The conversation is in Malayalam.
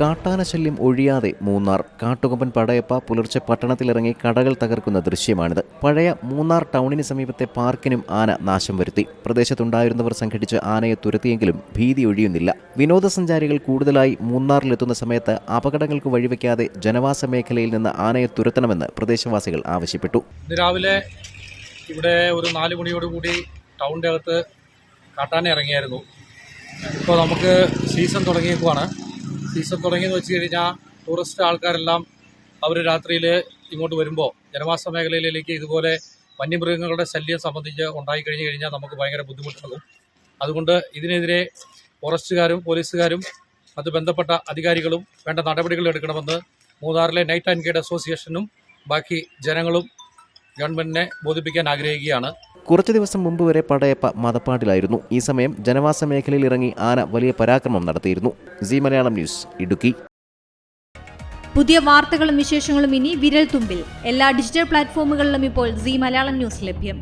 കാട്ടാനശല്യം ഒഴിയാതെ മൂന്നാർ കാട്ടുകൊമ്പൻ പടയപ്പ പുലർച്ചെ പട്ടണത്തിലിറങ്ങി കടകൾ തകർക്കുന്ന ദൃശ്യമാണിത്. പഴയ മൂന്നാർ ടൗണിന് സമീപത്തെ പാർക്കിനും ആന നാശം വരുത്തി. പ്രദേശത്തുണ്ടായിരുന്നവർ സംഘടിച്ച് ആനയെ തുരത്തിയെങ്കിലും ഭീതി ഒഴിയുന്നില്ല. വിനോദസഞ്ചാരികൾ കൂടുതലായി മൂന്നാറിലെത്തുന്ന സമയത്ത് അപകടങ്ങൾക്ക് വഴിവെക്കാതെ ജനവാസ മേഖലയിൽ നിന്ന് ആനയെ തുരത്തണമെന്ന് പ്രദേശവാസികൾ ആവശ്യപ്പെട്ടു. രാവിലെ ഇവിടെ ഒരു നാല് മണിയോടുകൂടി ടൗണിന്റെ അകത്ത് കാട്ടാന ഇറങ്ങിയായിരുന്നു. ഇപ്പോൾ നമുക്ക് സീസൺ തുടങ്ങിയേക്കുവാണ്. സീസൺ തുടങ്ങിയെന്ന് വെച്ച് കഴിഞ്ഞാൽ ടൂറിസ്റ്റ് ആൾക്കാരെല്ലാം അവർ രാത്രിയിൽ ഇങ്ങോട്ട് വരുമ്പോൾ ജനവാസ മേഖലയിലേക്ക് ഇതുപോലെ വന്യമൃഗങ്ങളുടെ ശല്യം സംബന്ധിച്ച് ഉണ്ടായി കഴിഞ്ഞു കഴിഞ്ഞാൽ നമുക്ക് ഭയങ്കര ബുദ്ധിമുട്ടാകും അതുകൊണ്ട് ഇതിനെതിരെ ഫോറസ്റ്റുകാരും പോലീസുകാരും അത് ബന്ധപ്പെട്ട അധികാരികളും വേണ്ട നടപടികൾ എടുക്കണമെന്ന് മൂന്നാറിലെ നൈറ്റ് ആൻഡ് ഗൈഡ് അസോസിയേഷനും ബാക്കി ജനങ്ങളും ഗവൺമെന്റിനെ ബോധിപ്പിക്കാൻ ആഗ്രഹിക്കുകയാണ്. കുറച്ചു ദിവസം മുമ്പ് വരെ പടയപ്പ മതപ്പാട്ടിലായിരുന്നു. ഈ സമയം ജനവാസ മേഖലയിൽ ഇറങ്ങി ആന വലിയ പരാക്രമം നടത്തിയിരുന്നു. C Malayalam news Idukki. പുതിയ വാർത്തകളും വിശേഷങ്ങളും ഇനി വിരൽ തുമ്പിൽ എല്ലാ ഡിജിറ്റൽ പ്ലാറ്റ്ഫോമുകളിലും ഇപ്പോൾ സി മലയാളം ന്യൂസ് ലഭ്യം.